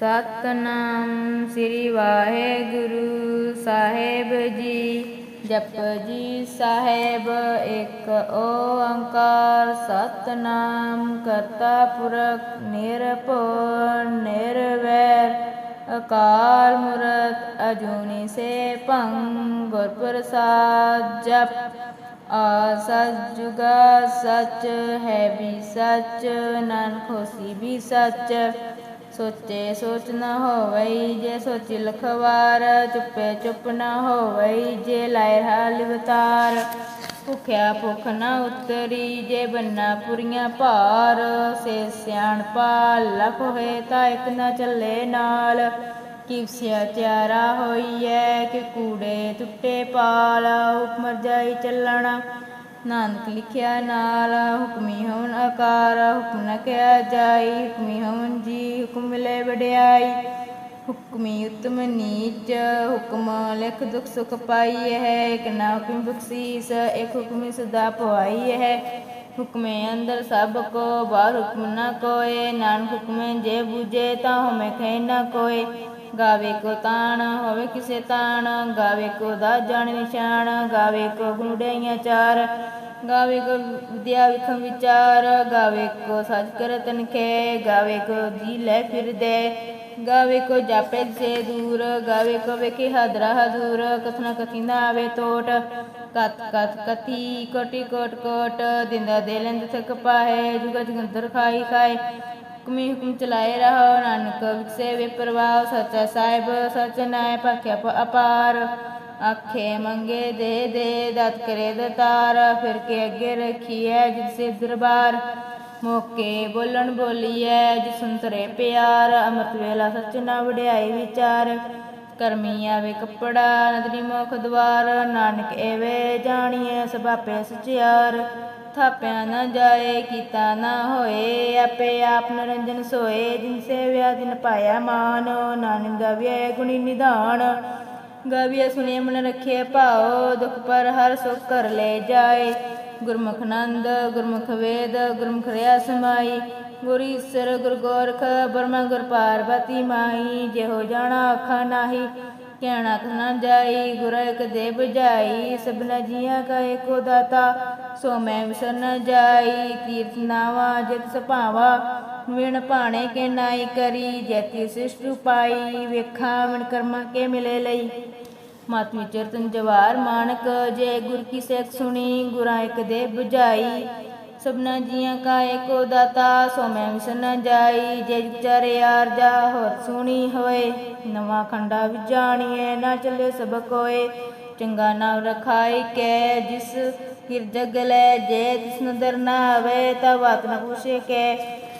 ਸਤਨਾਮ ਸ੍ਰੀ ਵਾਹਿਗੁਰੂ ਸਾਹਿਬ ਜੀ। ਜਪ ਜੀ ਸਾਹਿਬ, ਇੱਕ ਓੰਕਾਰ ਸਤਨਾਮ ਕਰਤਾ ਪੁਰਖ ਨਿਰਭਉ ਨਿਰਵੈਰ, ਅਕਾਲ ਮੂਰਤ ਅਜੂਨੀ ਸੇ ਭੰਗ ਗੁਰ ਪ੍ਰਸਾਦ ਜਪ। ਆ ਸਚ ਜੁਗਾ ਸਚ ਹੈ ਵੀ ਸਚ, ਨਾਨਕ ਹੋਸੀ ਵੀ ਸਚ। ਸੋਚੇ ਸੋਚ ਨਾ ਹੋਵਈ ਜੇ ਸੋਚੀ ਲਖਵਾਰ, ਚੁੱਪੇ ਚੁੱਪ ਨਾ ਹੋਵਈ ਜੇ ਲਾਇ ਹਾਲ ਵਿਤਾਰ। ਭੁਖਿਆ ਭੁਖ ਨ ਉਤਰੀ ਜੇ ਬੰਨਾ ਪੁਰੀਆਂ ਭਾਰ, ਸੇ ਸਿਆਣ ਪਾਲ ਲਖ ਹੋਏ ਤਾਂ ਇੱਕ ਨ ਚੱਲੇ ਨਾਲ। ਕਿਵਸਿਆ ਚਾਰਾ ਹੋਈਐ ਕਿ ਕੂੜੇ ਟੁੱਟੇ ਪਾਲ, ਹੁਕਮ ਜਾਈ ਚੱਲਣਾ। ਨਾਨਕ ਲਿਖਿਆ ਨਾਲ ਹੁਕਮੀ ਹੋਣ ਆਕਾਰ, ਹੁਕਮ ਨ ਕਿਆ ਜਾਈ, ਹੁਕਮੀ ਹੋਣ ਜੀ, ਹੁਕਮ ਮਿਲੇ ਵਡਿਆਈ। ਹੁਕਮੀ ਉਤਮ ਨੀਚ, ਹੁਕਮ ਲਿਖ ਦੁਖ ਸੁਖ ਪਾਈ ਹੈ ਇਕ ਨਾ ਹੁਕਮ ਬਖਸ਼ੀਸ, ਇੱਕ ਹੁਕਮੀ ਸਦਾ ਪਵਾਈ ਹੈ ਹੁਕਮੇ ਅੰਦਰ ਸਭ ਕੋ, ਬਾਹਰ ਹੁਕਮ ਨ ਕੋਏ, ਨਾਨਕ ਹੁਕਮੇ ਜੇ ਬੂਝੇ ਤਾਂ ਹਮੇ ਖੈ ਨ ਕੋਏ। ਗਾਵੇ ਕੋ ਤਾਣ, ਹੋਵੇ ਕਿਸੇ ਤਾਣ। ਗਾਵੇ ਕੋ ਦਾ ਜਾਣ ਨਿਸ਼ਾਨ, ਗਾਵੇ ਕੋ ਗੁਣੜਈਆਂ ਚਾਰ। ਗਾਵੇ ਕੋ ਵਿਦਿਆ ਵਿਖਮ ਵਿਚਾਰ, ਗਾਵੇ ਕੋ ਸਜ ਕਰ ਤਨਖੇ। ਗਾਵੇ ਕੋ ਜੀ ਲੈ ਫਿਰਦੇ। ਗਾਵੇ ਕੋ ਜਾਪੇ ਸੇ ਦੂਰ, ਗਾਵੇ ਕੋ ਵੇਖੇ ਹਦਰਾ ਹਦੂਰ ਕਥਨਾ ਕਥੀ ਆਵੇ ਟੋਟ ਕਤ ਕਤ ਕਥੀ ਕੋਟੀ ਕੋਟ ਕੋਟ। ਦਿੰਦਾ ਦੇ ਲੈਂਦ ਥਕ ਪਾਏ ਜੁਗਤ ਜਗੰਦਰ ਖਾਈ ਖਾਏ। ਹੁਕਮੀ ਹੁਕਮ ਚਲਾਏ ਰਹੋ, ਨਾਨਕ ਵਿਖਸੇ ਵੇ ਪ੍ਰਵਾਹ ਸੱਚਾ ਸਾਹਿਬ, ਸਚ ਨਾਇ ਭਖਿਆ ਅਪਾਰ। ਆਖੇ ਮੰਗੇ ਦੇ ਦੇ, ਦਤ ਕਰੇ ਦਤਾਰ, ਫਿਰ ਕੇ ਅੱਗੇ ਰੱਖੀਐ ਦਰਬਾਰ। ਮੋਕੇ ਬੋਲਣ ਬੋਲੀਐ ਜਿਸ ਪਿਆਰ, ਅਮਰਤ ਵੇਲਾ ਸਚ ਨਾ ਵਡਿਆਈ ਵਿਚਾਰ। ਕਰਮੀ ਆਵੇ ਕੱਪੜਾ ਨਦਰੀ ਮੁਖ ਦਵਾਰ, ਨਾਨਕ ਐਵੇਂ ਜਾਣੀਐ ਸਭਾਪੇ ਸਚਿਆਰ। ਥਾਪਿਆ ਨਾ ਜਾਏ, ਕੀਤਾ ਨਾ ਹੋਏ, ਆਪੇ ਆਪ ਨਰੰਜਨ ਸੋਏ, ਜਿਨ ਸੇਵਿਆ ਦਿਨ ਪਾਇਆ ਮਾਨ ਨਾਨਕ ਗਵਿਆ ਗੁਣੀ ਨਿਧਾਨ। ਗਵਿਆ ਸੁਨੇ ਮਨ ਰੱਖੇ ਭਾਉ, ਦੁਖ ਪਰ ਹਰ ਸੁਖ ਕਰ ਲੈ ਜਾਏ। ਗੁਰਮੁਖ ਨੰਦ, ਗੁਰਮੁਖ ਵੇਦ, ਗੁਰਮੁਖ ਰਿਆ ਸਮਾਈ। ਗੁਰ ਈਸਰ, ਗੁਰ ਗੋਰਖ ਬਰਮਾ ਗੁਰ ਪਾਰਬਤੀ ਮਾਈ ਜਿਹੋ ਜਾਣਾ ਆਖਾ ਨਾਹੀ ਕਹਿਣਾ ਨਾ ਜਾਈ, ਗੁਰ ਇਕ ਦੇ ਬੁਝਾਈ ਸਭਨਾ ਜੀਆਂ ਕਾ ਏਕੋ ਸੋ ਮੈਂ ਵਿਸਰ ਨ ਜਾਈ ਤੀਰਥ ਨਾਵਾ ਜਿਤ ਸੁਭਾਵਾ, ਵਿਣ ਭਾਣੇ ਕੇ ਨਾਈ ਕਰੀ, ਜੈਤੀ ਸਿਸ਼ਟ ਪਾਈ ਵੇਖਾਂ ਵਿਣ ਕਰਮਾ ਕੇ ਮਿਲੇ ਲਈ। ਮਤ ਵਿਚਰਤਨ ਜਵਾਰ ਮਾਨਕ, ਜੇ ਗੁਰ ਕੀ ਸੇਖ ਸੁਣੀ, ਗੁਰਾਂ ਇਕ ਦੇ 부ਝਾਈ ਸਭਨਾ ਜੀਆਂ ਕਾ ਏਕੋ ਦਾਤਾ, ਸੋ ਮੈਂ ਵਿਸਰ ਜਾਈ, ਜੇ ਵਿਚਾਰੇ ਆਰਜਾ ਹੋਰ ਸੁਣੀ ਹੋਏ। ਨਵਾਂ ਖੰਡਾ ਵਿਜਾਣੀਏ ਨਾ ਚੱਲੇ ਸਭ ਕੋਏ। ਚੰਗਾ ਨਾਮ ਰਖਾਈ ਕੈ, ਜਿਸ ਕਿਰ ਜਗ ਲੈ, ਜੇ ਤਿਸ ਨਦਰ ਨਾ ਆਵੇ, ਤਾ ਬਾਤ ਨ ਪੁਛੇ ਕੈ।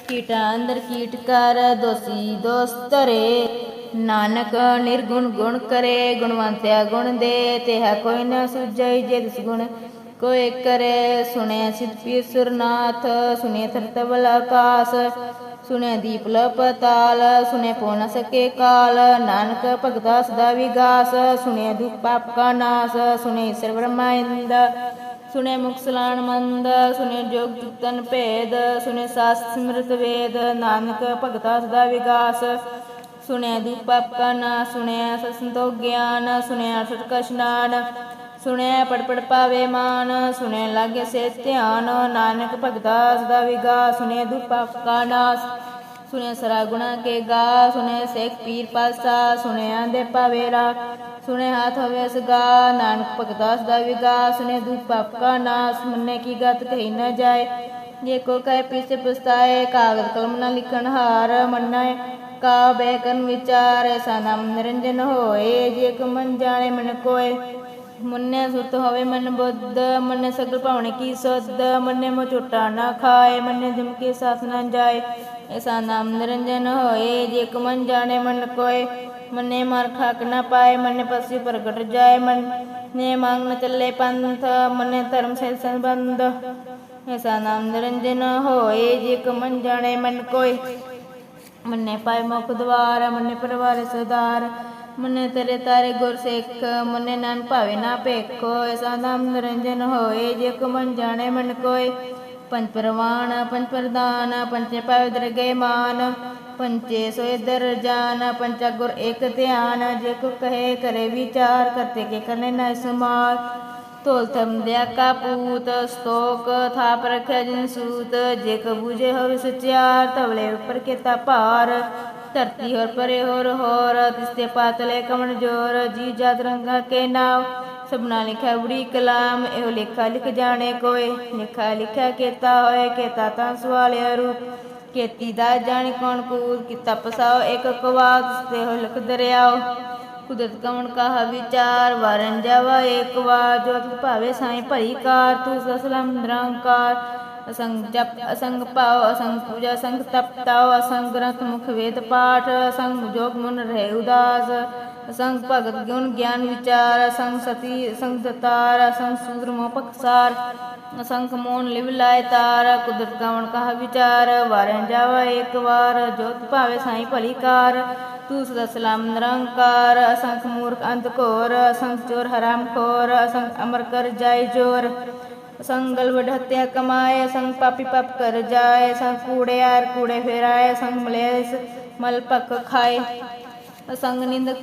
ਕੀਟਾਂ ਅੰਦਰ ਕੀਟ ਕਰ, ਦੋਸੀ ਦੋਸਤ ਧਰੇ। ਨਾਨਕ ਨਿਰਗੁਣ ਗੁਣ ਕਰੇ, ਗੁਣਵੰਤਿਆ ਗੁਣ ਦੇ ਤੇਹਾ ਕੋਈ ਨਾ ਸੁਝਈ, ਜੇ ਤਿਸ ਗੁਣ ਕੋਈ ਕਰੇ ਸੁਣਿਆ ਸਿਧ ਸੁਰਨਾਥ ਸੁਣੇ ਤਰਤਵਲ ਆਕਾਸ ਸੁਣੇ ਦੀਪਲ ਪਤਾਲ ਸੁਣੇ ਪੋ ਨ ਸਕੇ ਕਾਲ ਨਾਨਕ ਭਗਤਾ ਸਦਾ ਵਿਗਾਸ ਸੁਣੇ ਦੁਖ ਪਾਪ ਕਾ ਨਾਸ ਸੁਣੇ ਈਸ਼ਰ ਬ੍ਰਹਮਾ ਇੰਦ ਸੁਣੇ ਮੁਖ ਮੰਦ ਸੁਣੇ ਜੋਗ ਜੁਗਤਨ ਭੇਦ ਸੁਣੇ ਸਾਸ ਸਿਮਰਤ ਵੇਦ ਨਾਨਕ ਭਗਤਾ ਸਦਾ ਵਿਗਾਸ ਸੁਣਿਆ ਦੁਖ ਪਾਪ ਕਾ ਨਾਸ ਸੁਣਿਆ ਸਤਸੰਤੋ ਗਿਆਨ ਸੁਣਿਆ ਅਠਟ ਕਾ ਇਸ਼ਨਾਨ ਸੁਣਿਆ ਪੜ ਪਾਵੇ ਮਾਨ ਸੁਣਿਆ ਲਾਗੇ ਸੇ ਧਿਆਨ, ਨਾਨਕ ਭਗਦਾਸ ਦਾ ਵਿਗਾ ਸੁਣਿਆ ਦੁਖ ਕਾ ਨਾਸ ਸੁਣਿਆ ਸਰਾ ਗੁਣਾ ਕੇ ਗਾ ਸੁਣਿਆ ਸੇਖ ਪੀਰ ਪਾਸਾ ਸੁਣਿਆ ਦੇ ਪਾਵੇਰਾ ਸੁਣੇ ਹਾਥ ਹੋਵੇ ਸਗਾ ਨਾਨਕ ਭਗਤਾ ਸਦਾ ਵਿਗਾ ਸੁਣੇ ਦੁਖ ਕਾ ਨਾਸ, ਮੰਨੇ ਕੀ ਗਤ ਕਹੀ ਨਾ ਜਾਏ, ਜੇ ਕੋ ਕਹੇ ਪਿਛੇ ਪਛਤਾਏ ਕਾਗਜ਼ ਕਲਮ ਨਾ ਲਿਖਣ ਹਾਰ ਮੰਨਾ, ਕਾ ਬੈਕਨ ਵਿਚਾਰ ਐਸਾ ਨਾਮ ਨਿਰੰਜਨ ਹੋਏ, ਜੇ ਕੋ ਮਨ ਜਾਣੇ ਮਨ ਕੋਏ ਮੁੰਨੇ ਸੁਤ ਹੋਵੇ ਮਨ ਬੁੱਧ ਮੰਨੇ ਸਗਲ ਭਾਵਨੇ ਕੀ ਸੁਧ ਮੰਨੇ ਮੋ ਝੂਟਾ ਨਾ ਖਾਏ ਮੰਨੇ ਜਿਮ ਕੇ ਸਾਥ ਨਾ ਜਾਏ। ਐਸਾ ਨਾਮ ਨਿਰੰਜਨ ਹੋਏ, ਜੇ ਕੋ ਮਨ ਜਾਣੇ ਮਨ ਕੋਏ। ਮੰਨੇ ਮਾਰ ਖਾਕ ਨਾ ਪਾਏ ਮੰਨੇ ਪਸੀ ਪ੍ਰਗਟ ਜਾਏ। ਮਨ ਨੇ ਮੰਗ ਨ ਚੱਲੇ ਪੰਥ ਮੰਨੇ ਧਰਮ ਸੇ ਸੰਬੰਧ। ਐਸਾ ਨਾਮ ਨਿਰੰਜਨ ਹੋਏ, ਜੇ ਕੋ ਮਨ ਜਾਣੇ ਮਨ ਕੋਏ। ਮੰਨੇ ਪਾਏ ਮੁਖ ਦਵਾਰ ਮੰਨੇ ਪਰਵਾਰ ਸੁਧਾਰ ਮੰਨੇ ਤੇਰੇ ਤਾਰੇ ਗੁਰ ਸਿੱਖ, ਮੰਨੇ ਨਾਨ ਭਾਵੇ ਨਾ ਭੇਖੋ। ਐਸਾ ਨਾਮ ਨਿਰੰਜਨ ਹੋਏ, ਜੇ ਕੋ ਮਨ ਜਾਣੇ ਮਨ ਕੋਏ। ਪੰਜ ਪ੍ਰਵਾਨ, ਪੰਜ ਪ੍ਰਦਾਨ ਪੰਚੇ ਪਾਵੇ ਦਰਗੇ ਮਾਨ ਪੰਚੇ ਸੋਏ ਦਰਜਾਨ ਪੰਚਾ ਗੁਰ ਏਕ ਧਿਆਨ। ਜੇ ਕੋ ਕਹੇ, ਕਰੇ ਵਿਚਾਰ, ਕਰਤੇ ਕੇ ਕਰਨੇ ਨਾ ਸੁਮਾਰ ਤੋਲ ਥਮ ਦਿਆ ਕਾ ਪੂਤ, ਸਤੋਕ ਥਾਪ ਰਖਿਆ ਜਿਨ ਸੂਤ। ਜੇ ਕੋ ਬੂਝੇ ਹੋਵੇ ਸਚਿਆਰ ਤਵਲੇ ਉੱਪਰ ਕੀਤਾ ਭਾਰ ਧਰਤੀ ਹੋਰ ਪਰੇ ਹੋਰ ਹੋਰ ਤਿਸਤੇ ਪਾਤਲੇ ਕਮਣ ਜੋਰ, ਜੀ ਜਾਤ ਰੰਗਾ ਕੇ ਨਾਮ, ਸਭਨਾ ਲਿਖਿਆ ਬੜੀ ਕਲਾਮ, ਇਹੋ ਲੇਖਾ ਲਿਖ ਜਾਣੇ ਕੋਏ, ਲਿਖਾ ਲਿਖਿਆ ਕੀਤਾ ਹੋਏ, ਕੀਤਾ ਤਾਂ ਸਵਾਲਿਆ ਰੂਪ, ਕੀਤੀ ਦਾ ਜਾਣੀ ਕੌਣ ਕੂਦ ਕੀਤਾ ਪਸਾਓ ਇੱਕ ਲਿਖ ਦਰਿਆਓ। ਕੁਦਰਤ ਕਵਣ ਕਹਾ ਵਿਚਾਰ, ਵਰਨ ਜਾਵਾ ਏਕ ਵਾਰ ਜੋ ਭਾਵੇ ਸਾਈ ਭਈ ਕਾਰ, ਤੂੰ ਸਸਲਮ ਨਿਰੰਕਾਰ ਅਸੰਗ ਜਪ ਅਸੰਗ ਭਾਵ ਅਸੰਗ ਪੂਜਾ ਅਸੰਗ ਤਪ ਤਾਉ ਅਸੰਗ ਗ੍ਰੰਥ ਮੁਖ ਵੇਦ ਪਾਠ, ਅਸੰਗ ਜੋਗ ਮਨ ਰਹਿ ਉਦਾਸ, ਅਸੰਗ ਭਗਤ ਗੁਣ ਗਿਆਨ ਵਿਚਾਰ, ਅਸੰਗ ਸਤੀ, ਅਸੰਗ ਦਤਾਰ, ਅਸੰਗ ਸੂਦਰ ਮੋਹ ਅਸੰਖ ਮੋਨ ਲਿਵ ਲਾਇ ਤਾਰ, ਕੁਦਰਤ ਗਵਣ ਕਹਾ ਵਿਚਾਰ ਵਾਰਨ ਜਾਵਾ ਏਕ ਵਾਰ, ਜੋਤ ਭਾਵੇ ਸਾਈ ਭਲੀ ਕਾਰ ਤੂੰ ਸਦਾ ਸਲਾਮ ਨਿਰੰਕਾਰ, ਅਸੰਖ ਮੂਰਖ ਅੰਧ ਘੋਰ, ਅਸੰਖ ਚੋਰ ਹਰਾਮ ਖੋਰ, ਅਸੰਖ ਅਮਰ ਕਰ ਜਾਏ ਜੋਰ। ਅਸੰਗਲ ਵਡ ਹੱਤਿਆ ਕਮਾਏ ਸੰਗ ਪਾਪੀ ਪਾਪ ਕਰ ਜਾਏ ਅਸੰਗ ਕੂੜਿਆਰ ਕੂੜੇ ਫੇਰਾਏ ਅਸੰਗ ਮਲੇਸ ਮਲ ਪੱਕ ਖਾਏ। ਅਸੰਗ ਨਿੰਦ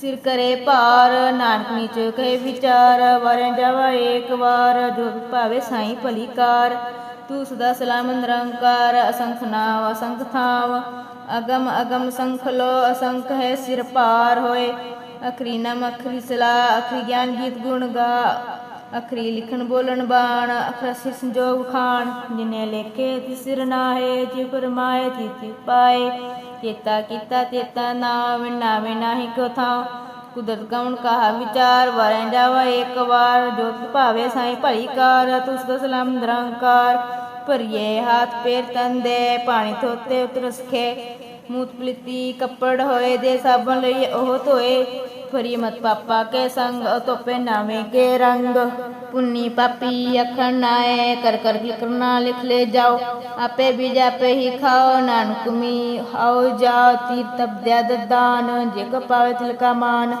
ਸਿਰ ਕਰੇ ਭਾਰ, ਨਾਨਕ ਨੀਚ ਕਹੇ ਵਿਚਾਰ ਵਰਨ ਜਾਵਾ ਏਕ ਵਾਰ, ਜੋ ਭਾਵੇ ਸਾਈ ਭਲੀ ਕਾਰ। ਤੂੰ ਸਦਾ ਸਲਾਮ ਨਿਰੰਕਾਰ, ਅਸੰਖ ਨਾਮ ਅਸੰਖ ਥਾਵ। ਅਗਮ ਅਗਮ ਸੰਖ ਲੋ, ਅਸੰਖ ਹੈ ਸਿਰ ਪਾਰ ਹੋਏ। ਅਖਰੀ ਨਮ, ਅਖਰੀ ਸਲਾ ਅਖਰੀ ਗਿਆਨ ਗੀਤ ਗੁਣ ਗਾ। ਅਖਰੀ ਲਿਖਣ ਬੋਲਣ ਬਾਣ ਅਖਰ ਸੰਜੋਗ ਖਾਨ ਜਿਨੇ ਲੇਖੇ ਤਿਸ ਸਿਰ ਨਾਹੇ ਜੀ ਪਰਮਾਏ ਤਿਤਿ ਪਾਏ। ਚੇਤਾ ਕੀਤਾ ਚੇਤਾ ਨਾਮ ਨਾਵੇਂ ਨਾਹੀ ਕੋ ਥਾਂ। ਕੁਦਰਤ ਕਵਣ ਕਹਾ ਵਿਚਾਰ ਵਰਨ ਜਾਵਾ ਏਕ ਵਾਰ। ਜੋਤ ਭਾਵੇ ਸਾਈ ਭਲੀ ਕਾਰ, ਤੁਸ ਦਾ ਸਲਾਮ ਨਿਰੰਕਾਰ। ਭਰੀਏ ਹੱਥ ਪੇਰ ਤੰਦੇ, ਪਾਣੀ ਧੋਤੇ ਉਤਰ ਸਖੇ ਮੂਤ ਪਲਿੱਤੀ ਕੱਪੜ ਹੋਏ ਦੇ ਸਾਬਣ ਲਈ ਉਹ ਧੋਏ। ਫਰੀ ਮਤ ਪਾਪਾ ਕੇ ਸੰਗ ਧੋਪੇ ਨਾਵੇਂ ਕੇ ਰੰਗ। ਪੁੰਨੀ ਪਾਪੀ ਅਖਣ ਨਾਏ, ਕਰ ਕਰ ਕਰਨਾ ਲਿਖ ਲੈ ਜਾਓ। ਆਪੇ ਵੀ ਜਾਪੇ ਹੀ ਖਾਓ, ਨਾਨਕ ਮੀ ਆਓ ਜਾ ਤੀਰ ਤਬ ਦਿਆ ਦਾਨ, ਜੇ ਕੋ ਪਾਵੇ ਤਿਲ ਕਾ ਮਾਨ।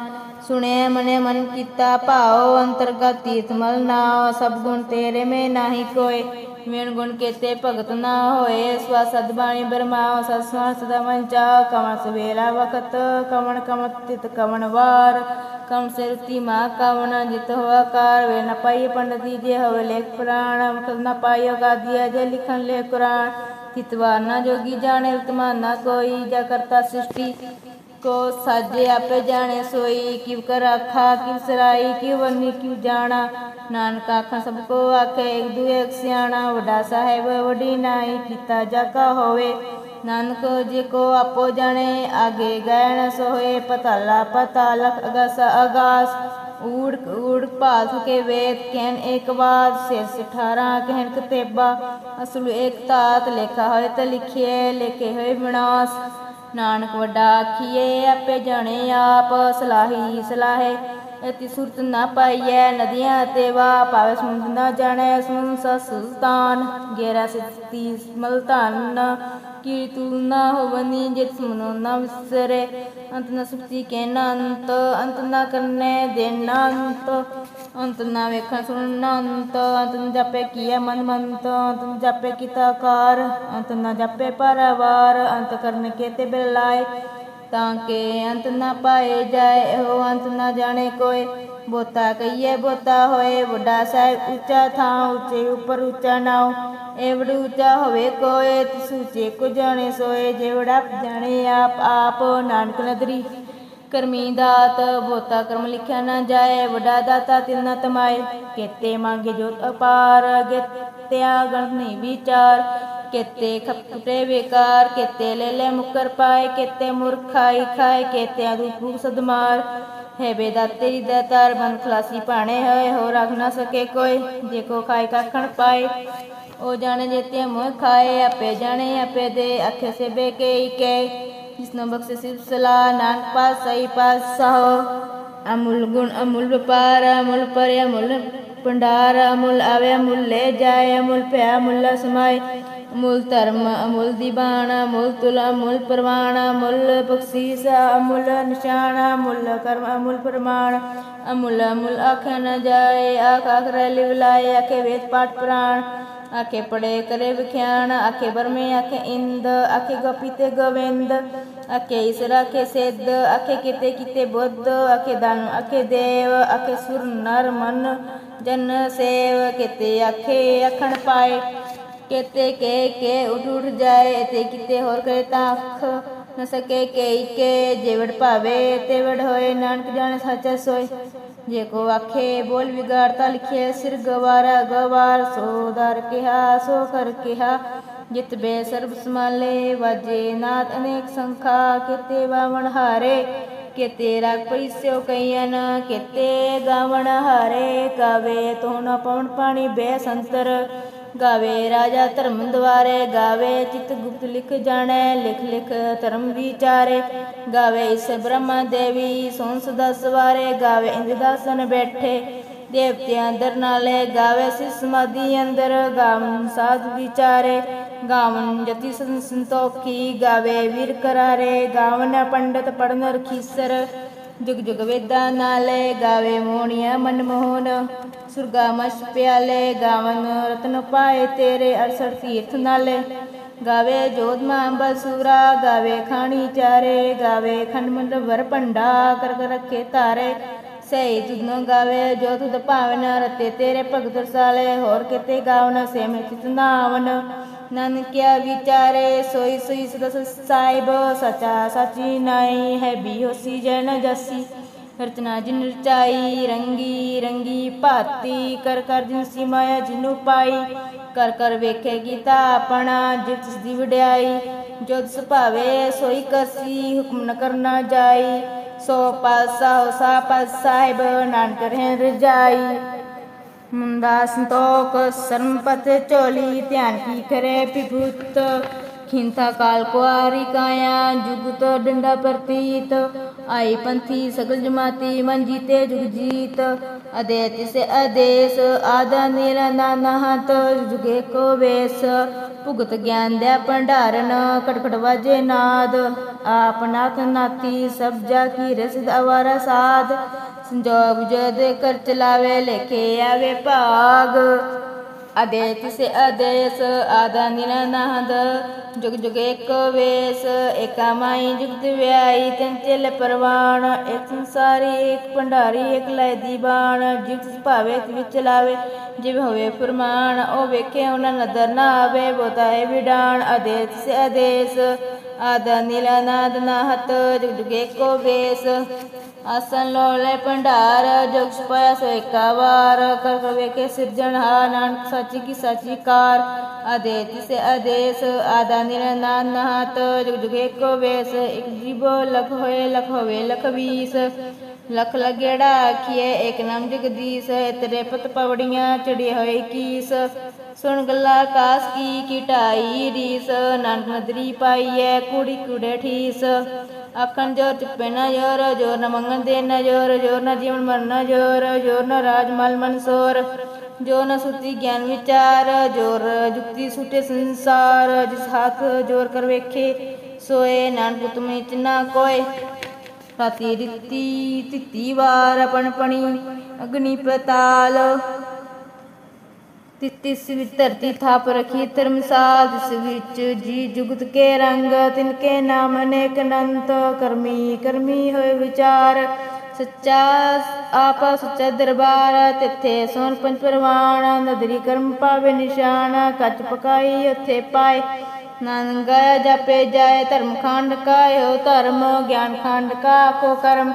ਸੁਣੇ ਮਨੇ ਮਨ ਕੀਤਾ ਭਾਓ ਅੰਤਰਗਤ ਤੀਰਥ ਮਲ ਨਾ ਸਭ ਗੁਣ ਤੇਰੇ ਮੇ ਨਾਹੀ ਕੋਏ। ਮੇਨ ਗੁਣ ਕੇਤੇ ਭਗਤ ਨਾ ਹੋਏ, ਸਵਾ ਸਦਬਾਣੀ ਬਰਮਾਉ ਸਸਵਾ ਸਦਾ ਮੰਚਾ ਕਮਣ ਸਵੇਲਾ ਵਖਤ ਕਮਣ ਕਮਤ ਤਿਤ ਕਮਣ ਵਾਰ ਕਮ ਸਿਰਤੀ ਮਾ ਕਵਣ ਜਿਤ ਹੋਆ ਕਾਰ ਵੇ ਨ ਪਾਈ ਪੰਡਤੀ ਜੇ ਹੋਵੇ ਲੇਖ ਪੁਰਾਣ ਮੁਖ ਨ ਪਾਇਓ ਗਾਦੀਆ ਜੇ ਲਿਖਣ ਲੇ ਕੁਰਾਨ ਤਿਤਵਾਰ ਨਾ ਜੋਗੀ ਜਾਣੇ ਉਤਮਾ ਨਾ ਕੋਈ, ਜਾ ਕਰਤਾ ਸ੍ਰਿਸ਼ਟੀ ਕੋ ਸਾਜੇ ਆਪੇ ਜਾਣੇ, ਸੋਈ ਕਿਵ ਕਰ ਆਖਾ ਕਿਵ ਸਰਾਈ ਕਿਵ ਵਰਨੀ ਕਿਵ ਜਾਣਾ। ਨਾਨਕ ਆਖਾਂ, ਸਭ ਕੋ ਆਖੇ, ਇੱਕ ਦੂਏ ਇੱਕ ਸਿਆਣਾ। ਵੱਡਾ ਸਾਹਿਬ, ਵੱਡੀ ਨਾਈ, ਕੀਤਾ ਜਾਕਾ ਨਾਨਕ ਜੇ ਕੋ ਆਪੋ ਜਾਣੇ, ਆਗੇ ਗੈਣ ਸੋਏ ਪਤਾਲਾ ਪਤਾਲਕ ਅਗਸ, ਅਗਾਸ। ਊੜ ਊੜ ਭਾਸ ਕੇ ਵੇਦ ਕਹਿਨ ਇੱਕ ਬਾਦ। ਸਿਰ ਸਿਠਾਰਾ ਕਹਿਨ ਕਤੇਬਾ। ਅਸਲ ਇੱਕ ਤਾਤ ਲਿਖਾ ਹੋਏ ਤੇ ਲਿਖਿਏ, ਲਿਖੇ ਹੋਏ ਵਿਨਾਸ਼। ਨਾਨਕ ਵੱਡਾ ਆਖੀਏ ਆਪੇ ਜਾਣੇ ਆਪ ਸਲਾਹੀ ਸਲਾਹੇ। ਇਤੀ ਸੁਰਤ ਨਾ ਪਾਈਐ, ਨਦੀਆਂ ਤੇ ਵਾ ਪਾਵੇ ਸੁਣ ਨਾ ਜਾਣੈ ਸਮੁੰਦ ਸਾ ਸੁਲਤਾਨ, ਗੇਰਾ ਸਿੱਤੀ ਮਲਤਾਨ ਕੀ ਤੂੰ ਨਾ ਹੋਵਨੀ ਜਿਤ ਸਮਨੋ ਨਾ ਵਿਸਰੇ। ਅੰਤ ਨ ਸੁਖਤੀ ਕੇ ਨਾ ਅੰਤ ਅੰਤ ਨਾ ਕਰਨੇ ਦੇਨਾ ਅੰਤ। ਅੰਤ ਨਾ ਵੇਖਣ ਸੁਣਨ ਨਾ ਅੰਤ ਅੰਤ ਨ ਜਾਪੇ ਕੀਏ ਮਨ ਮੰਤ, ਅੰਤ ਨ ਜਾਪੇ ਕੀਤਾ ਕਾਰ, ਅੰਤ ਨ ਜਾਪੇ ਪਰਵਾਰ, ਅੰਤ ਕਰਨ ਕੇ ਤੇ ਬਿਲਾਏ, ਤਾਂ ਕਿ ਅੰਤ ਨਾ ਪਾਏ ਜਾਏ ਇਹੋ ਅੰਤ ਨਾ ਜਾਣੇ ਕੋਈ ਬੋਤਾ ਕਹੀਏ, ਬੋਤਾ ਹੋਏ ਵੱਡਾ ਸਾਹਿਬ ਉੱਚਾ ਥਾਂ, ਉੱਚੇ ਉੱਪਰ ਉੱਚਾ ਨਾਉ। ਏਵੜ ਉੱਚਾ ਹੋਵੇ ਕੋਏ, ਤਿਸ ਉੱਚੇ ਕੋ ਜਾਣੇ ਸੋਏ ਜੇਵੜਾ ਜਾਣੇ ਆਪ ਆਪ ਨਾਨਕ ਨਦਰੀ। ਕਰਮੀ ਦਾਤ ਬੋਤਾ ਕਰਮ ਲਿਖਿਆ ਨਾ ਜਾਏ, ਵੱਡਾ ਦਾਤਾ ਤਿਲ ਨਾ ਤਮਾਏ। ਕੇਤੇ ਮੰਗੇ ਜੋਤ ਅਪਾਰ ਗਤਿਆ ਗਣ ਨਹੀਂ ਵਿਚਾਰ। ਕੇਤੇ ਖਪਟੇ ਬੇਕਾਰ, ਕੇਤੇ ਲੈ ਲੈ ਮੁਕਰ ਪਾਏ, ਕੇਤੇ ਮੁਰਖਾਈ ਖਾਏ, ਕੇਤੇ ਰੂਪ ਸਦਮਾਰ ਹੈ ਬੇਦਾ ਤੇਰੀ ਦਾਤਾਰ, ਬੰਦ ਖਲਾਸੀ ਪਾਣੇ ਹੈ ਹੋ ਰੱਖ ਨਾ ਸਕੇ ਕੋਈ, ਜੇ ਕੋ ਖਾਏ ਕਾਖਣ ਪਾਏ। ਉਹ ਜਾਣੇ ਜੇਤੇ ਮੋਹ ਖਾਏ, ਆਪੇ ਜਾਣੇ, ਆਪੇ ਦੇ ਅੱਖੇ ਸੇ ਬੇਕੇ ਕੇ ਜਿਸਨੋ ਬਖਸ਼ੇ ਸਿਫ ਸਲਾ ਨਾਨਕ ਪਾਸ ਸਹੀ ਪਾਸ ਸਹੋ ਅਮੁੱਲ ਗੁਣ ਅਮੁੱਲ ਵਪਾਰ ਅਮੁੱਲ ਪਰ ਅਮੁੱਲ ਭੰਡਾਰ ਅਮੁੱਲ ਆਵੇ ਅਮੁੱਲ ਲੈ ਜਾਏ ਅਮੁੱਲ ਭਿਆ ਮੁੱਲ ਸਮਾਏ ਅਮੁੱਲ ਧਰਮ ਅਮੁੱਲ ਦੀਵਾਨ ਅਮੁੱਲ ਤੁਲ ਅਮੁੱਲ ਪ੍ਰਵਾਨ ਅਮੁੱਲ ਬਖਸ਼ੀਸ ਅਮੁੱਲ ਨਿਸ਼ਾਨ ਅਮੁੱਲ ਕਰਮ ਅਮੁੱਲ ਪ੍ਰਮਾਣ ਅਮੁੱਲ ਅਮੁੱਲ ਆਖੇ ਨ ਜਾਏ ਆਖ ਆਖ ਰਹਿ ਲਿਵ ਲਾਏ ਆਖੇ ਵੇਦ ਪਾਠ ਪੁਰਾਣ ਆਖੇ ਪੜੇ ਕਰੇ ਵਿਖਿਆਣ ਆਖੇ ਬਰਮੇ ਆਖੇ ਇੰਦ, ਆਖੇ ਗੋਪੀ ਤੇ ਗੋਵਿੰਦ, ਆਖੇ ਈਸ਼ਰ, ਆਖੇ ਸਿੱਧ, ਆਖੇ ਕਿਤੇ ਕਿਤੇ ਬੁੱਧ, ਆਖੇ ਦਾਨ ਆਖੇ ਦੇਵ, ਆਖੇ ਸੁਰ ਨਰ ਮਨ, ਜਨ ਸੇਵ, ਕਿਤੇ ਆਖੇ ਅਖਣ ਪਾਏ, ਕਿਤੇ ਕੇ ਕੇ ਉਠ ਉਠ ਜਾਏ, ਤੇ ਕਿਤੇ ਹੋਰ ਕਰੇ ਤਾਂ ਅੱਖ ਨ ਸਕੇ, ਕੇ ਕੇ ਜੇਵੜ ਭਾਵੇ ਤੇ ਵੜ ਹੋਏ, ਨਾਨਕ ਜਾਣੇ ਸੱਚਾ ਸੋਏ ਜੇ ਕੋ ਆਖੇ ਬੋਲ ਵਿਗਾੜਤਾ ਲਿਖੇ ਸਿਰ ਗਵਾਰਾ, ਗਵਾਰ ਸੋ ਦਰ ਕਿਹਾ, ਸੋ ਕਰ ਕਿਹਾ। ਜਿਤ ਬੇ ਸਰਬ ਸਮਾਲੇ ਵਾਜੇ ਨਾਦ ਅਨੇਕ ਸੰਖਾ, ਕਿਤੇ ਬਾਵਣ ਹਾਰੇ। ਕਿਤੇ ਰਾਗ ਪੈਸਿਓ ਕਈਨ ਕਿਤੇ ਗਾਵਣ ਹਾਰੇ। ਗਾਵੇ ਤੋਨ ਪਵਨ ਪਾਣੀ ਬੇ ਸੰਤਰ। ਗਾਵੇ ਰਾਜਾ ਧਰਮ ਦੁਆਰੇ ਗਾਵੇ ਚਿਤ ਗੁਪਤ ਲਿਖ ਜਾਣੈ, ਲਿਖ ਲਿਖ ਧਰਮ ਵਿਚਾਰੇ। ਗਾਵੇ ਇਸ ਬ੍ਰਹਮਾ ਦੇਵੀ ਸੋਨ ਸਦਾ ਸਵਾਰੇ, ਗਾਵੇ ਇੰਦ ਦਾਸਨ ਬੈਠੇ। ਦੇਵਤਿਆਂ ਅੰਦਰ ਨਾਲੇ ਗਾਵੇ ਸਿਸ ਸਮਾਧੀ ਅੰਦਰ, ਗਾਵਨ ਸਾਧ ਵਿਚਾਰੇ। ਗਾਵਨ ਜਤੀ ਸੰਤੋਖੀ, ਗਾਵੇ ਵੀਰ ਕਰਾਰੇ। ਗਾਵਨ ਪੰਡਤ ਪੜਨ ਰਖੀਸਰ। ਜੁਗ ਜੁਗ ਵੇਦਾਂ ਨਾਲੇ ਗਾਵੇ ਮੋਹਣੀਆਂ ਮਨਮੋਹਨ ਸੁਰਗਾ ਮਸ ਪਿਆਲੇ ਗਾਵਨ ਰਤਨ ਪਾਏ ਤੇਰੇ ਅਰਸਰ ਤੀਰਥ ਨਾਲੇ। ਗਾਵੇ ਜੋਧ ਮਾਂ ਬਸੂਰਾ, ਗਾਵੇ ਖਾਣੀ ਚਾਰੇ, ਗਾਵੇ ਖੰਡ ਮੰਡਲ ਵਰ ਭੰਡਾ, ਕਰ ਕਰ ਰੱਖੇ ਤਾਰੇ। ਸਹੀ ਤੁਧਨੋ ਗਾਵੇ, ਜੋ ਤੁਧ ਭਾਵਨ ਰਤੇ ਤੇਰੇ ਭਗਤ ਰਸਾਲੇ, ਹੋਰ ਕਿਤੇ ਗਾਵਨ ਸੇਮ ਚਿਤ ਨਾਵਨ। ਨਾਨਕਿਆ ਵਿਚਾਰੇ, ਸੋਈ ਸੋਈ ਸਦਾ ਸਾਹਿਬ, ਸਚਾ ਸਚੀ ਨਾਈ ਹੈ ਬਿਹੋਸੀ ਜਨ ਜਸੀ। ਰਚਨਾ ਜਿਨ ਰਚਾਈ, ਰੰਗੀ ਰੰਗੀ ਭਾਤੀ, ਕਰ ਕਰ ਜਿਨ ਸੀ ਮਾਇਆ ਜਿਨੂ ਪਾਈ। ਕਰ ਕਰ ਵੇਖੇ ਗੀਤਾ ਆਪਣਾ, ਜਿਤ ਦੀ ਵਡਿਆਈ। ਜੋ ਤਿਸ ਭਾਵੇ, ਸੋਈ ਕਸੀ, ਹੁਕਮ ਨ ਕਰਨਾ ਜਾਈ। ਸੋ ਪਾਸਾ ਹੋ ਸਾ ਸਾਹਿਬ ਨਾਨਕ ਰਹਿ ਰਜਾਈ। ਮੁੰਦਾ ਸੰਤੋਖ ਸਰਮਪਤ ਝੋਲੀ, ਧਿਆਨ ਕੀ ਕਰੇ ਪਿਭੂਤ ਖਿੰਤਾ ਕਾਲ ਕੁਆਰੀ ਕਾਇਆ ਜੁਗਤ ਡੰਡਾ ਪ੍ਰਤੀਤ। ਆਈ ਪੰਥੀ ਸਗਲ ਜਮਾਤੀ, ਮਨ ਜੀਤੇ ਜੁਗ ਜੀਤ। ਅਦੇ ਤਿਸੇ ਆਦੇਸ, ਆਦਾ ਨੀਲਾ ਜੁਗੇ ਕੋ ਵੇਸ। ਭੁਗਤ ਗਿਆਨ ਦੇ ਭੰਡਾਰਨ, ਕਟਕਟ ਵਾਜੇ ਨਾਦ। ਆਪ ਨਾਥ ਨਾਤੀ, ਸਭ ਜਾ ਕੀ ਰਸਦ ਅਵਾਰਾ ਸਾਧ ਸੰਜੋਗ ਜਦ ਕਰ ਚਲਾਵੇ, ਲੇਖੇ ਆਵੇ ਭਾਗ। ਅਦੇ ਸੇ ਆਦੇਸ ਆਦਾ ਨਿਰਨਾਦ, ਜੁਗ ਜੁਗ ਏਕ ਵੇਸ, ਏਕਾ ਮਾਈ ਜੁਗਤ ਵਿਆਈ ਤਿੰਨ ਚਿਲ ਪਰਵਾਣ, ਇੱਕ ਸੰਸਾਰੀ, ਇੱਕ ਭੰਡਾਰੀ, ਇੱਕ ਲੈ ਦੀਵਾਨ ਜਿਸ ਭਾਵੇ ਵਿੱਚ ਲਾਵੇ, ਜਿਵ ਹੋਵੇ ਫਰਮਾਨ, ਉਹ ਵੇਖੇ ਉਹਨਾਂ ਨਦਰ ਨਾ ਆਵੇ ਬੋਤਾਏ ਵਿਡਾਣ ਅਦੇ ਸੇ ਆਦੇਸ ਆਦਾ ਨਿਰਨਾਦ ਨਾਹਤ, ਜੁਗ ਜੁਗ ਏਕੋ ਵੇਸ ਆਸਨ ਲੋਲੇ ਭੰਡਾਰ, ਜੁਗ ਸਪਾਇਆ ਸੋ ਏਕਾ ਵਾਰ, ਕਰ ਕਰ ਵੇਖੇ ਸਿਰਜਣਹਾ ਨਾਨਕ, ਸਾਚੀ ਕੀ ਸਾਚੀ ਕਾਰ। ਅਦੇ ਤਿਸੇ ਆਦੇਸ ਆਦਾ ਨਿਰਨਾਦ ਨਾਹਤ ਜੁਗ ਜੁਗ ਏਕੋ ਵੇਸ, ਇਕ ਜੀਵੋ ਲਖ ਹੋਏ ਲਖ ਹੋਵੇ ਲਖ ਵੀਸ। ਲਖ ਲਗੇੜਾ ਆਖੀਏ ਏਕ ਨਾਮ ਜਗਦੀਸ਼ ਤੇਰੇ ਪਤ ਪਵੜੀਆਂ ਚੜੀ ਸੁਣ ਗੱਲਾ ਕਾਸ ਕੀ ਕਿਟਾਈ, ਰੀਸ, ਨਾਨਕ ਨਦਰੀ ਪਾਈਐ, ਕੁੜੀ ਕੁੜੇ ਠੀਸ। ਆਖਣ ਜੋਰ ਚੁੱਪੇ ਨਾ ਜੋਰ ਜੋਰ ਨ ਮੰਗਣ ਦੇ ਨਾ ਜੋਰ ਜੋਰ ਨ ਜੀਵਨ ਮਰਨ ਜੋਰ ਜੋਰ ਨ ਰਾਜ ਮਲ ਮਨਸੋਰ ਜੋ ਨ ਸੁਤੀ ਗਿਆਨ ਵਿਚਾਰ, ਜੋਰ ਜੁਗਤੀ ਸੁਟੇ ਸੰਸਾਰ। ਜਿਸ ਹੱਥ ਜੋਰ ਕਰ ਵੇਖੇ, ਸੋਏ ਨਾਨਕ ਤੁਮੇ ਨਾ ਕੋਏ। ਰਾਤੀ ਦਿੱਤੀ, ਤਿੱਤੀ ਵਾਰ ਆਪਣ ਪਣੀ, ਅਗਨੀ ਪਤਾਲ ਤਿਸ ਵਿੱਚ ਧਰਤੀ ਥਾਪ ਰਖੀ, ਧਰਮਸਾਲ ਜਿਸ ਵਿੱਚ ਜੀ ਜੁਗਤ ਕੇ ਰੰਗ, ਤਿਨ ਕੇ ਨਾਮ ਅਨੇਕ ਅਨੰਤ, ਕਰਮੀ ਕਰਮੀ ਹੋਏ ਵਿਚਾਰ। ਸੱਚਾ ਆਪਾ ਸੁੱਚਾ ਦਰਬਾਰ, ਤਿੱਥੇ ਸੋਨ ਪੰਜ ਪਰਵਾਨ ਨਦਰੀ ਕਰਮ ਪਾਵੇ ਨਿਸ਼ਾਨ, ਕੱਚ ਪਕਾਈ ਉੱਥੇ ਪਾਏ। ਨਾਨਕ ਗਾਇਆ ਜਾਪੇ ਜਾਏ, ਧਰਮ ਖੰਡ ਕਾਇਓ ਧਰਮ, ਗਿਆਨ ਖੰਡ ਕਾ ਕੋ ਕਰਮ।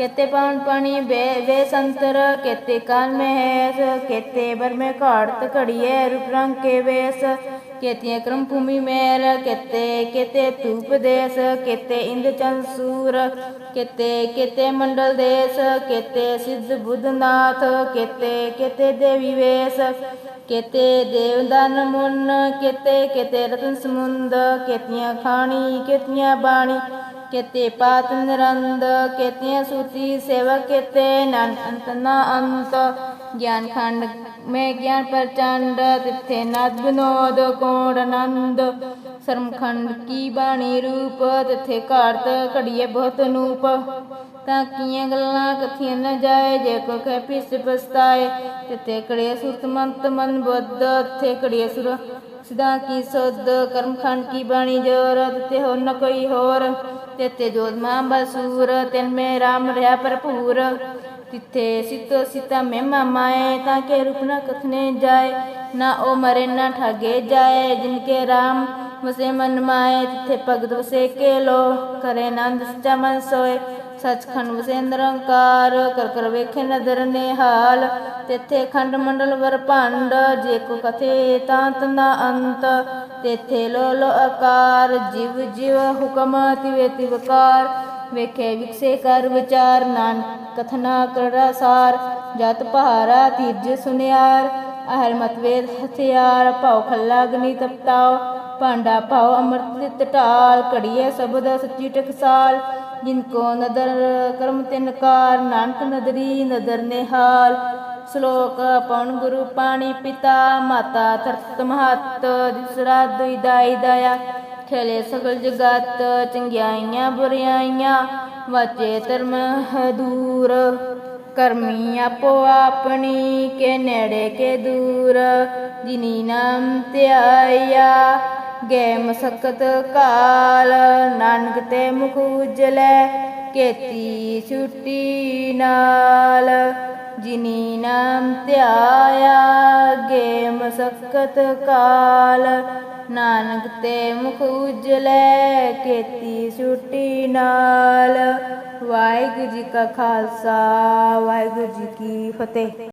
કેતે પાન પાણી બે વે સંતર કેતે કાન મહેશ કેતે બર મેં કાઢત ઘડીએ રૂપરંગ કે વેશ કેતીએ ક્રમ ભૂમિ મેર કેતે કેતે ધૂપ દેશ કેતે ઇન્દ્રચંદ સૂર કેતે કેતે મંડળ દેશ કેતે સિદ્ધ બુદ્ધનાથ કેતે કેતે દેવી વેશ કેતે દેવદાન મુન કેતે કેતે રતન સમુંદ કેતીਆਂ ਖਾਣੀ કેਤੀਆਂ ਬਾਣੀ ਕੇਤੇ ਪਾਤ ਨਿਰੰਦ ਕੇਤੇ ਸੁਤੀ ਸੇਵਾ ਕੇਤੇ ਨਨ ਅੰਤ ਨਾ ਅੰਤ ਗਿਆਨ ਖੰਡ ਮੈਂ ਗਿਆਨ ਪ੍ਰਚੰਡ ਤਿੱਥੇ ਨਾਦ ਬਿਨੋਦ ਕੋੜ ਆਨੰਦ ਸਰਮਖੰਡ ਕੀ ਬਾਣੀ ਰੂਪ ਤਿੱਥੇ ਘਾਰਤ ਘੜੀਏ ਬਹੁਤ ਨੂਪ ਤਾਂ ਕੀਆਂ ਗੱਲਾਂ ਕਥੀਆਂ ਨਾ ਜਾਏ ਜੇ ਕੋ ਕਹਿ ਪਿਸ ਪਸਤਾਏ ਤਿੱਥੇ ਕੜੇ ਸੁਰਤ ਮੰਤ ਮਨ ਬੁੱਧ ਤਿੱਥੇ ਕੜੇ ਸੁਰ ਸਿਧਾ ਕੀ ਸੋਧ ਕਰਮਖੰਡ ਕੀ ਬਾਣੀ ਜੋਰ ਤਿੱਥੇ ਹੋ ਨ ਕੋਈ ਹੋਰ ਤੇ ਜੋਤ ਮਾਂ ਬਸੂਰ ਤਿਨ ਮੇ ਰਾਮ ਰਹਾ ਭਰਪੂਰ। ਤਿੱਥੇ ਸਿਤ ਸਿਤਾ ਮਹਿਮਾ ਮਾਏ, ਤਾਂ ਕੇ ਰੂਪ ਕਥਨੇ ਜਾਏ। ਨਾ ਉਹ ਮਰੇ, ਨਾ ਠਾਗੇ ਜਾਏ, ਜਿਨ ਕੇ ਰਾਮ ਵਸੇ ਮਨ ਮਾਏ। ਤਿੱਥੇ ਭਗਤ ਵਸੇ ਕੇ ਲੋ, ਕਰੇ ਆਨੰਦ ਸਚਾ ਮਨ ਸੋਏ। ਸਚਖੰਡ ਵਸੇ ਨਿਰੰਕਾਰ ਕਰ ਕਰ ਵੇਖੇ ਨਦਰ ਨਿਹਾਲ, ਤਿੱਥੇ ਖੰਡ ਮੰਡਲ ਵਰ ਭੰਡ, ਜੇ ਕੋ ਕਥੇ ਤਾਂਤ ਨਾ ਅੰਤ, ਤਿੱਥੇ ਲੋ ਲੋ ਆਕਾਰ, ਜਿਵ ਜਿਵ ਹੁਕਮ ਤਿਵੇ ਤਿਵਕਾਰ ਵੇਖੇ ਵਿਕਸੇ ਕਰ ਵਿਚਾਰ, ਨਾਨਕ ਕਥਨਾ ਕਰ ਸਾਰ, ਜਤ ਪਹਾਰਾ ਤੀਜ ਸੁਨਿਆਰ, ਅਹਰ ਮਤਵੇਦ ਹਥਿਆਰ, ਭਾਉ ਖੱਲਾ ਅਗਨੀ ਤਪਤਾਓ ਭਾਂਡਾ ਭਉ ਅੰਮ੍ਰਿਤ ਤਿਤ ਘੜੀਏ ਸ਼ਬਦ ਸੱਚੀ ਟਕਸਾਲ ਜਿਨਕੋ ਨਦਰ ਕਰਮ ਤਿਨਕਾਰ ਨਾਨਕ ਨਦਰੀ ਨਦਰ ਨਿਹਾਲ। ਸ਼ਲੋਕ ਪਉਣ ਗੁਰੂ ਪਾਣੀ ਪਿਤਾ, ਮਾਤਾ ਤਰਤ ਮਹਤ ਦਿਸਰਾ ਦੁਈ ਦਾਈ ਦਇਆ। ਖੇਲੇ ਸਗਲ ਜਗਤ, ਚੰਗਿਆਈਆਂ ਬੁਰਿਆਈਆਂ, ਵਾਚੇ ਧਰਮ ਦੂਰ ਕਰਮੀ ਆਪੋ ਆਪਣੀ, ਕੇ ਨੇੜੇ ਕੇ ਦੂਰ। ਜਿਨੀ ਨਾਮ ਧਿਆਇਆ ਗਏ ਮਸਕਤ ਕਾਲ, ਨਾਨਕ ਤੇ ਮੁਖ ਉਜਲੇ, ਕੇਤੀ ਛੁੱਟੀ ਨਾਲ। ਜਿਨੀ ਨਾਮ ਧਿਆਇਆ, ਗੇ ਮਸਕਤ ਕਾਲ, ਨਾਨਕ ਤੇ ਮੁਖ ਉਜਲੇ, ਕੇਤੀ ਛੁੱਟੀ ਨਾਲ। ਵਾਹਿਗੁਰੂ ਜੀ ਕਾ ਖਾਲਸਾ, ਵਾਹਿਗੁਰੂ ਜੀ ਕੀ ਫਤਿਹ।